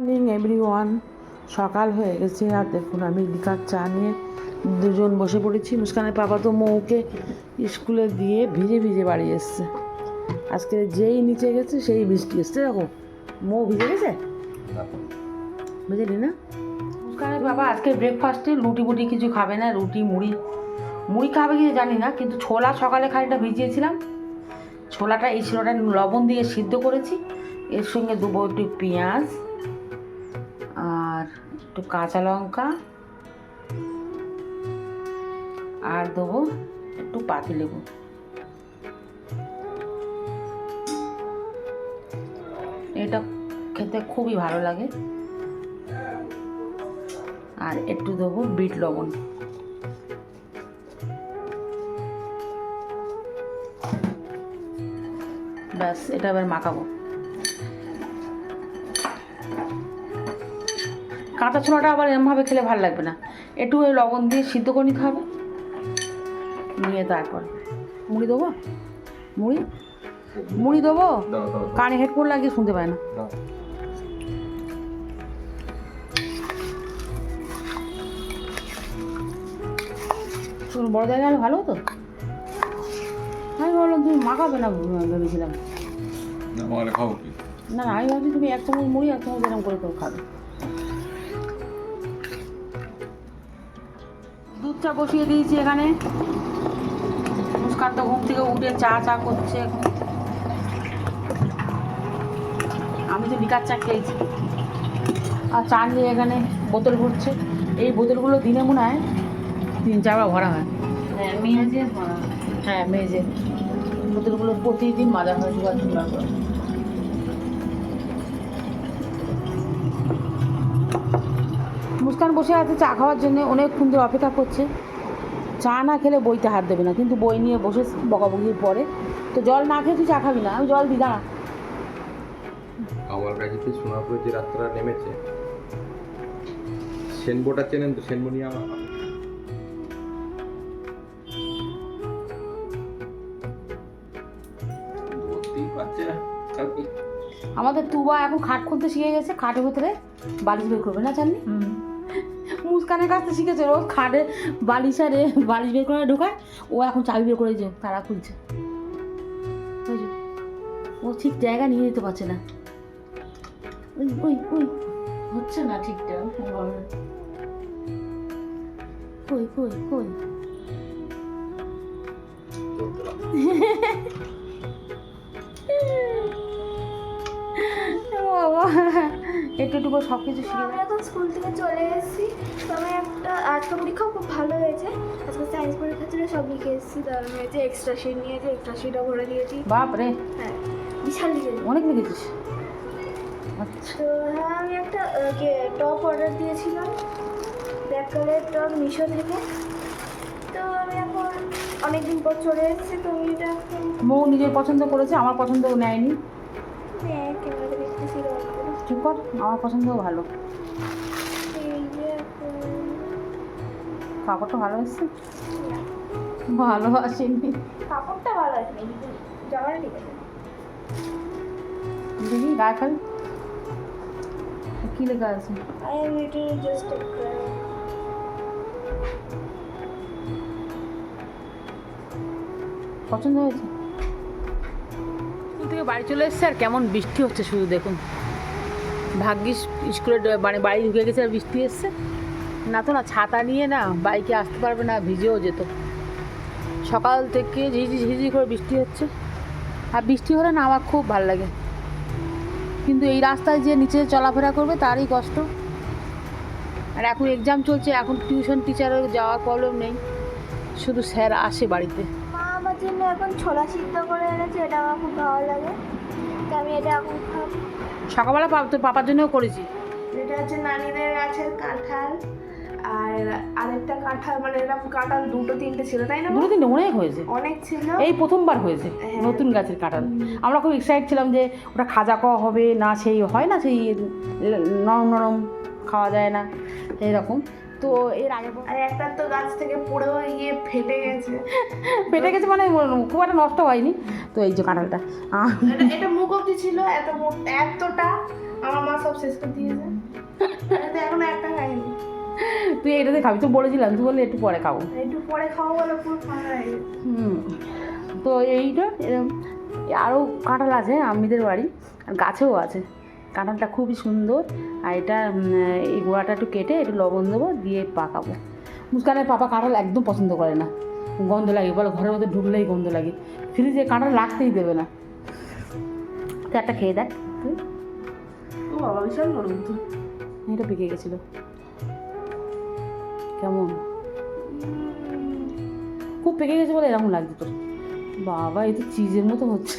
Morning every one সকাল হয়ে গেছে, আর দেখুন আমি লিকার চা নিয়ে দুজন বসে পড়েছি। মুস্কানের পাপা তো মৌকে স্কুলে দিয়ে ভিজে ভিজে বাড়ি এসছে। আজকে যেই নিচে গেছে, সেই বৃষ্টি এসছে, দেখো। মৌ ভিজে গেছে? বুঝলি না? মুস্কানের বাবা আজকে ব্রেকফাস্টে রুটি বুটি কিছু খাবে না, রুটি, মুড়ি। মুড়ি খাবে কি জানি না, কিন্তু ছোলা সকালে খানিকটা ভিজিয়েছিলাম। ছোলাটা, এই ছোলাটা লবণ দিয়ে সিদ্ধ করেছি। এর সঙ্গে দেবো একটু পেঁয়াজ। আর একটু কাঁচা লঙ্কা। আর দেবো একটু পাতি লেবু। এটা খেতে খুবই ভালো লাগে। আর একটু দেবো বিট লবণ। ব্যাস, এটা এবার মাখাবো। কাঁচা ছোলাটা আবার এরমভাবে খেলে ভালো লাগবে না। একটু ওই লবণ দিয়ে সিদ্ধ করে নিতে হবে নিয়ে তারপর মুড়ি দেবো? মুড়ি? মুড়ি দেবো? কানে হেডফোন লাগিয়ে শুনতে পায় না। বড় জায়গায় হলে ভালো হতো? আমি বললাম তুমি মাখাবে না ভেবেছিলাম। না না আমি ভাবছি তুমি এক চামচ মুড়ি এক চামচ এরকম করে কেউ খাবে। চা বসিয়ে দিয়েছি এখানে। মুস্কান তো ঘুম থেকে উঠে চা চা করছে এখন। আমি তো বিকার চা খেয়েছি। আর চা নিয়ে এখানে বোতল ভরছে। এই বোতলগুলো দিনে মনে হয় তিন চারবার ভরা হয়। হ্যাঁ পড়া হ্যাঁ মেজে বোতলগুলো প্রতিদিন মাজা হয় দুবার তিনবার করে মুস্কান বসে আছে চা খাওয়ার জন্য। অনেকক্ষণ ধরে অপেক্ষা করছে। চা না খেলে বইতে হাত দেবে না কিন্তু বই নিয়ে বসে বকাবকির পরে। তো জল না খেয়ে তুই চা খাবি না আমি জল দিই দাঁড়া। আমার কাছে কি সোনাপুরে যে রাস্তাটা নেমেছে সেনবোটা চেনেন তো সেনবো নিয়ে আমার না। আমাদের তুবা এখন খাট খুলতে শিখে গেছে খাটের ভেতরে বালিশ বের করবে না জাননি মুস্কানের কাছ শিখেছে রোজ খাটে বালিশ আরে, বালিশ বের করে ঢোকায়, ও এখন চাবি বের করে যে তারা খুলছে। ও ঠিক জায়গা নিয়ে নিতে পারছে না। ওই ওই হচ্ছে না ঠিকঠাক কই কই কই? ও বাবা। একটু একটু সব কিছু শিখে আমি এখন স্কুল থেকে চলে এসেছি। তো আমি একটা আজকে পরীক্ষা খুব ভালো হয়েছে। আজকে সায়েন্স পরীক্ষা ছিল সব লিখে এসেছি। তার হয়েছে এক্সট্রা শিট নিয়েছি এক্সট্রা শিটও ভরে দিয়েছি। বাপ রে হ্যাঁ বিশাল লিখেছি অনেক লিখেছিস। আচ্ছা। তো হ্যাঁ আমি একটা টপ অর্ডার দিয়েছিলাম। ব্ল্যাক কালারের টপ মিশো থেকে। তো আমি এখন অনেকদিন পর চলে এসেছি। তো আমি এটা মৌ নিজের পছন্দ করেছে আমার পছন্দও নেয়নি। চুপ কর আমার পছন্দও ভালো। কাপড়টা ভালো এসছে? ভালো আসেনি। কাপড়টা ভালো আছে কিন্তু জামাটা ঠিক আছে। দেখি গায়ে ফেল কি লেখা আছে? I am little just পছন্দ হয়েছে? থেকে বাড়ি চলে এসছে আর কেমন বৃষ্টি হচ্ছে শুধু দেখুন। ভাগ্যিস স্কুলে মানে বাড়ি ঢুকে গেছে, আর বৃষ্টি এসছে। না তো না, ছাতা নিয়ে না বাইকে আসতে পারবে না, ভিজেও যেত। সকাল থেকে ঝিঝি ঝিঝি করে বৃষ্টি হচ্ছে। আর বৃষ্টি হলে না আমার খুব ভালো লাগে। কিন্তু এই রাস্তায় যে নিচে চলাফেরা করবে, তারই কষ্ট। আর এখন এক্সাম চলছে, এখন টিউশন টিচারের যাওয়ার প্রবলেম নেই। শুধু স্যার আসে বাড়িতে। মা আমার জন্য এখন ছোলা সিদ্ধ করে এনেছে, এটা আমার খুব ভালো লাগে। তো আমি এটা এখন খাব। সকালবেলা তোর পাপার জন্যও করেছি। এটা হচ্ছে নানিদের গাছের কাঁঠাল আর আরেকটা কাঁঠাল মানে এরকম কাঁঠাল দুটো তিনটে ছিল তাই না দুটো তিনটে অনেক হয়েছে। অনেক ছিল। এই প্রথমবার হয়েছে হ্যাঁ। নতুন গাছের কাঁঠাল। আমরা খুব এক্সাইট ছিলাম যে ওটা খাজা খাওয়া হবে না সেই হয় না সেই নরম নরম খাওয়া যায় না এরকম তো এর আগে আর একটা তো গাছ থেকে পড়েও গিয়ে ফেটে গেছে। পেটে গেছে মানে খুব একটা নষ্ট হয়নি। তো এই যে কাঁঠালটা। এটা মুখ অব্দি ছিল এত এতটা আমার মা সব শেষ করে দিয়েছে। এখনও একটা খাইনি। তুই এটাতে খাবি তো বলেছিলাম তুই বললি একটু পরে খাব। একটু পরে খাওয়া বলে পুরো হুম। তো এইটা আরও কাঁঠাল আছে আমিদের বাড়ি আর গাছেও আছে। কাঁঠালটা খুবই সুন্দর। আর এটা এই গোড়াটা একটু কেটে একটু লবণ দেবো দিয়ে পাকাবো। মুস্কানের পাপা কাঁঠাল একদম পছন্দ করে না। গন্ধ লাগে বলে ঘরের মধ্যে ঢুকলেই গন্ধ লাগে। ফ্রিজে কাঁঠাল রাখতেই দেবে না। তো একটা খেয়ে দেখ। এটা পেকে গেছিল। কেমন? খুব পেকে গেছে বলে এরকম লাগছে তোর বাবা এই তো চিজের মতো হচ্ছে।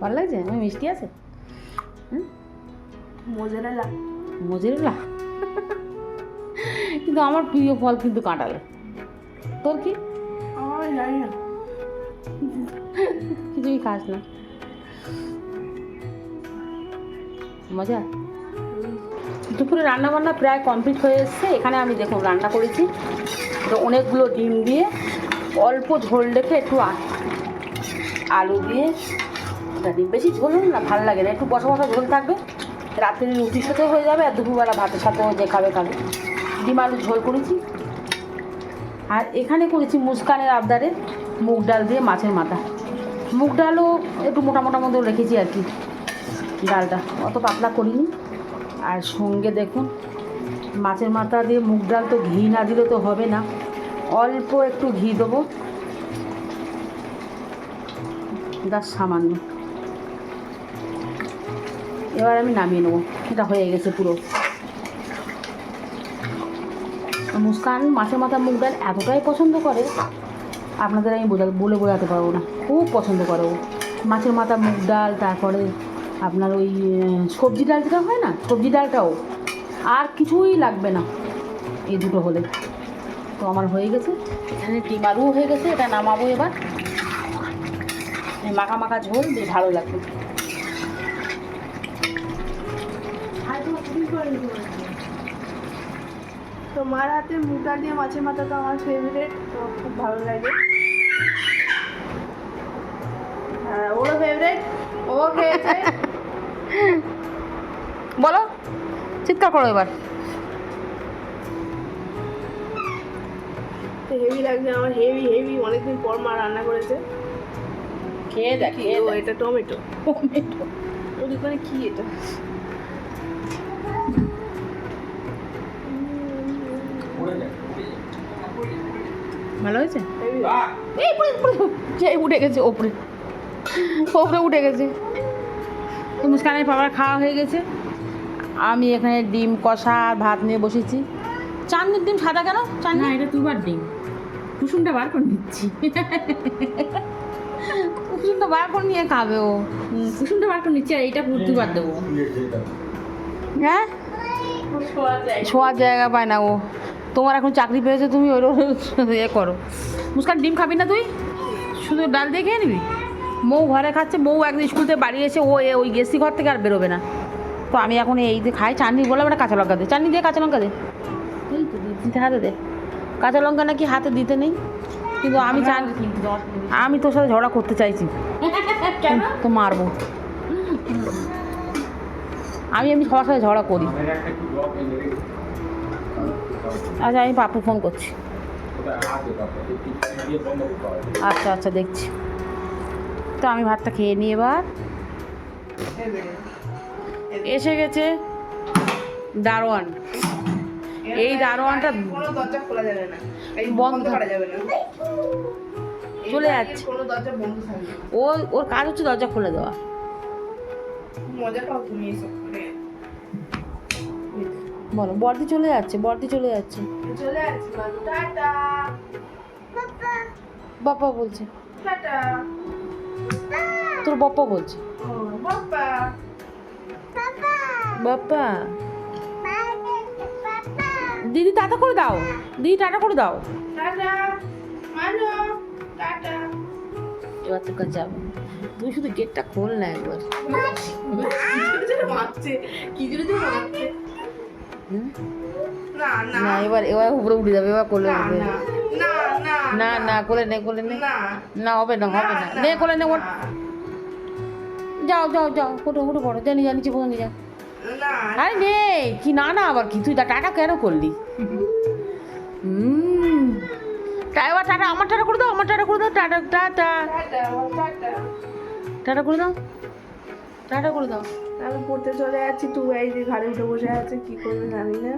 ভালো লাগছে? আমি মিষ্টি আছে? মোজারেলা। মজুরিলা? কিন্তু আমার প্রিয় ফল কিন্তু কাঁঠাল। তোর কি? আমার জানি না। কিছুই খাস না। মজা? দুপুরে রান্না বান্না প্রায় কমপ্লিট হয়ে এসছে। এখানে আমি দেখুন রান্না করেছি। তো অনেকগুলো ডিম দিয়ে অল্প ঝোল রেখে একটু আলু দিয়ে। ডিম। বেশি ঝোল না ভালো লাগে না। একটু বসা বসা ঝোল থাকবে। রাত্রে রুটির সাথেও হয়ে যাবে আর দুপুরবেলা ভাতের সাথেও যে খাবে খাবে। ডিম আলু ঝোল করেছি। আর এখানে করেছি মুস্কানের আবদারে মুগ ডাল দিয়ে মাছের মাথা। মুগ ডালও একটু মোটা মোটা মতো রেখেছি আর কি ডালটা। অত পাতলা করিনি। আর সঙ্গে দেখুন, মাছের মাথা দিয়ে মুগ ডাল তো ঘি না দিলে তো হবে না। অল্প একটু ঘি দেবো। দাস সামান্য। এবার আমি নামিয়ে নেব। এটা হয়ে গেছে পুরো। মুস্কান মাছের মাথা মুগ ডাল এতটাই পছন্দ করে, আপনাদের আমি বোঝা বলে বোঝাতে পারব না। খুব পছন্দ করে ও। মাছের মাথা মুগ ডাল, তারপরে আপনার ওই সবজি ডাল যেটা হয় না? সবজি ডালটাও। আর কিছুই লাগবে না এই দুটো হলে। তো আমার হয়ে গেছে। এখানে ডিম আলুও হয়ে গেছে, এটা নামাবো এবার। মাখা মাখা ঝোল, বেশ ভালো লাগবে। তো মার হাতে মুটা দিয়ে মাছের মাথা তো আমার ফেভারিট তো খুব ভালো লাগে। হ্যাঁ ওরও ফেভারিট ও খেয়েছে। বলো চিৎকার করো এবার। হেভি লাগছে আমার হেভি হেভি অনেকদিন পর মা রান্না করেছে। খেয়ে দেখ ও এটা টমেটো টমেটো ওর দোকানে কি এটা? ভালো হয়েছে? এই পড়ে পড়ে সেই উঠে গেছে ওপরে। ওপরে উঠে গেছে। তো মুস্কানের বাবার খাওয়া হয়ে গেছে। আমি এখানে ডিম কষা আর ভাত নিয়ে বসেছি। চাঁদনির ডিম সাদা কেন? চাঁদনি না এটা দুবার ডিম। কুসুমটা বার করে নিচ্ছি। কুসুমটা বার করে নিয়ে খাবে ও। কুসুমটা বার করে নিচ্ছি আর এইটা দুবার দেবো। হ্যাঁ? শোয়ার জায়গা পায় না ও তোমার এখন চাকরি পেয়েছে তুমি ওই ইয়ে করো। মুস্কান ডিম খাবি না তুই? শুধু ডাল দিয়ে খেয়ে নিবি? মৌ ঘরে খাচ্ছে মৌ একদিন স্কুল থেকে বাড়ি এসে ও ওই গেসি ঘর থেকে আর বেরোবে না। তো আমি এখন এই দিয়ে খাই চাটনি বললাম একটা কাঁচা লঙ্কা দে। চাটনি দিয়ে কাঁচা লঙ্কা দে। হাতে দে। কাঁচা লঙ্কা নাকি হাতে দিতে নেই কিন্তু আমি চান আমি তোর সাথে ঝগড়া করতে চাইছি। তো মারবো। আমি এমনি সবার সাথে ঝগড়া করি। আচ্ছা আমি পাপু ফোন করছি। আচ্ছা আচ্ছা দেখছি। তো আমি ভাতটা খেয়ে নিই এবার। এসে গেছে দারোয়ান। এই দারোয়ানটা দরজা খোলা যাবে না বন্ধ বন্ধ করা যাবে না চলে যাচ্ছে। ও ওর কাজ হচ্ছে দরজা খুলে দেওয়া। মজা পাও তুমি এসব করে বলো বর্দি চলে যাচ্ছে বর্দি চলে যাচ্ছে। চলে টাটা। বাপ্পা বলছে। টাটা। তোর বাপ্পা বলছে। বাপ্পা। দিদি টাটা করে দাও। দিদি টাটা করে দাও। টাটা। মানো টাটা। এবার তোর কাছে যাব। তুই শুধু গেটটা খোল না একবার। কি জন্য? না এবার এবার উপরে উঠে যাবে এবার কোলে উঠবে। না না কোলে নে কোলে নে। না। হবে না হবে না। নে কোলে নে যাও যাও যাও ফটো ফটো পড়ো। জানি জানি চিপো যা। আরে নে কি না না আবার কি? তুই টাটা কেন করলি? হুম এবার টাটা আমার টাটা করে দাও আমার টাটা করে দাও টাটা টাটা। টাটা করে দাও। টাটা করে দাও। আমি পড়তে চলে যাচ্ছি তুই এই যে ঘরে উঠে বসে আছে কি করবে জানি না।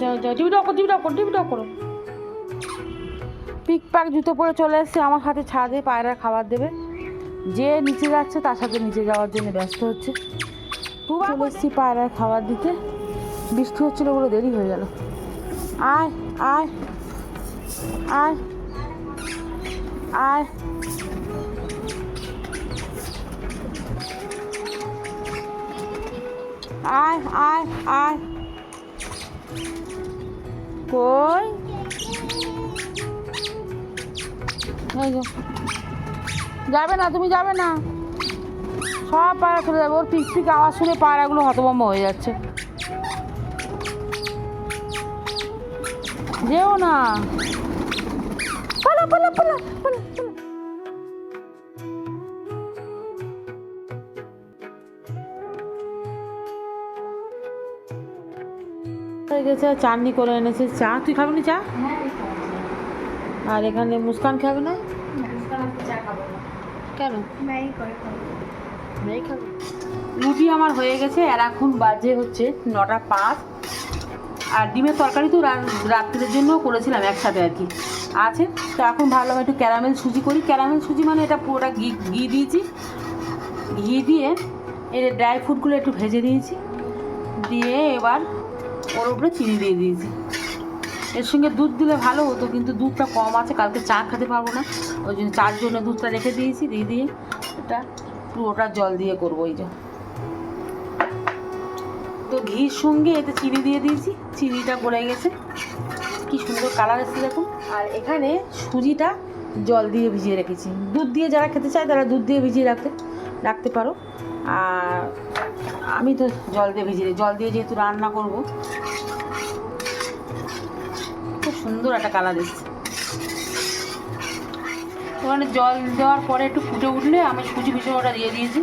যাও যাও টিভি করো টিভি টক টিভি টক করো। পিক পাক জুতো পরে চলে এসেছে আমার হাতে ছাদে পায়রা খাবার দেবে। যে নিচে যাচ্ছে তার সাথে নিচে যাওয়ার জন্য ব্যস্ত হচ্ছে। খুব চলে এসেছি পায়রার খাবার দিতে। বৃষ্টি হচ্ছিল বলে দেরি হয়ে গেল। আয় আয় আয়। আয়। আয় আয় আয়। কই? যাবে না, তুমি যাবে না। সব পায়রা চলে যাবে। ওর পিক পিক আওয়াজ শুনে পায়রাগুলো হতভম্ব হয়ে যাচ্ছে। যেও না। পালা পালা পালা পালা। হয়ে গেছে চাটনি করে এনেছে। চা তুই খাবি না চা? আর এখানে মুস্কান খাবে না? কেন? রুটি আমার হয়ে গেছে আর এখন বাজে হচ্ছে নটা পাঁচ। আর ডিমের তরকারি তো রাত্রের জন্য করেছিলাম একসাথে আর কি। আছে। তো এখন ভাবলাম একটু ক্যারামেল সুজি করি। ক্যারামেল সুজি মানে এটা পুরোটা ঘি ঘি দিয়েছি। ঘি দিয়ে এর ড্রাই ফ্রুটগুলো একটু ভেজে দিয়েছি দিয়ে এবার ওর উপরে চিনি দিয়ে দিয়েছি। এর সঙ্গে দুধ দিলে ভালো হতো, কিন্তু দুধটা কম আছে। কালকে চা খেতে পারব না। ওই জন্য চার জন্য দুধটা রেখে দিয়েছি। দিয়ে দিয়ে এটা পুরোটা জল দিয়ে করব এই যে। তো ঘির সঙ্গে এতে চিনি দিয়ে দিয়েছি। চিনিটা গলে গেছে। কি সুন্দর কালার এসেছে দেখুন। আর এখানে সুজিটা জল দিয়ে ভিজিয়ে রেখেছি। দুধ দিয়ে যারা খেতে চায় তারা দুধ দিয়ে ভিজিয়ে রাখতে রাখতে পারো। আর আমি তো জল দিয়ে ভিজিয়ে, জল দিয়ে যেহেতু রান্না করব, খুব সুন্দর একটা কালার এসেছে। ওখানে জল দেওয়ার পরে একটু ফুটে উঠলে আমি সুজি ওটা দিয়ে দিয়েছি।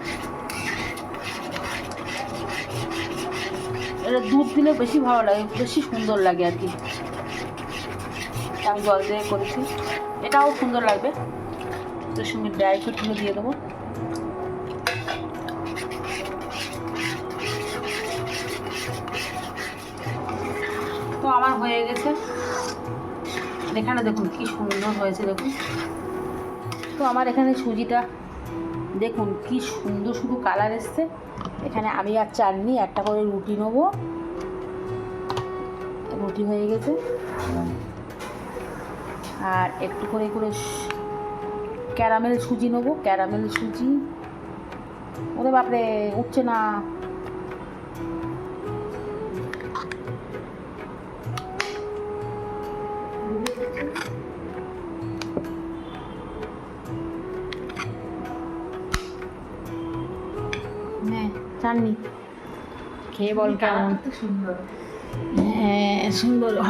এটা দুধ দিলে বেশি ভালো লাগে, বেশি সুন্দর লাগে আর কি। আমি জল দিয়ে করেছি। এটাও সুন্দর লাগবে। এর সঙ্গে ড্রাই ফ্রুটগুলো দিয়ে দেবো। তো আমার হয়ে গেছে। এখানে দেখুন কি সুন্দর হয়েছে, দেখুন। তো আমার এখানে সুজিটা, দেখুন কি সুন্দর শুধু কালার এসছে। এখানে আমি আর চাটনি, একটা করে রুটি নেব। রুটি হয়ে গেছে। আর একটু করে করে ক্যারামেল সুজি নেব ক্যারামেল সুজি। ওরে বাপরে উঠছে না। হ্যাঁ চাননি। খেয়ে বল কেমন? সুন্দর।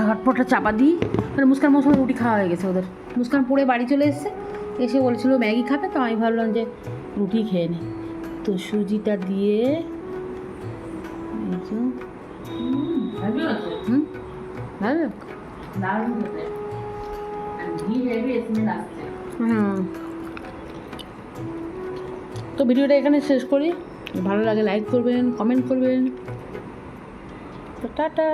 হটপটটা চাপা দিই। মানে মুস্কান মৌসুমে রুটি খাওয়া হয়ে গেছে ওদের। মুস্কান পড়ে বাড়ি চলে এসেছে। এসে বলছিল ম্যাগি খাবে? তো আমি ভাবলাম যে রুটি খেয়ে নে। তো সুজিটা দিয়ে হুম ভালো। হুম। তো ভিডিওটা এখানে শেষ করি। ভালো লাগে লাইক করবেন কমেন্ট করবেন। তো টাটা।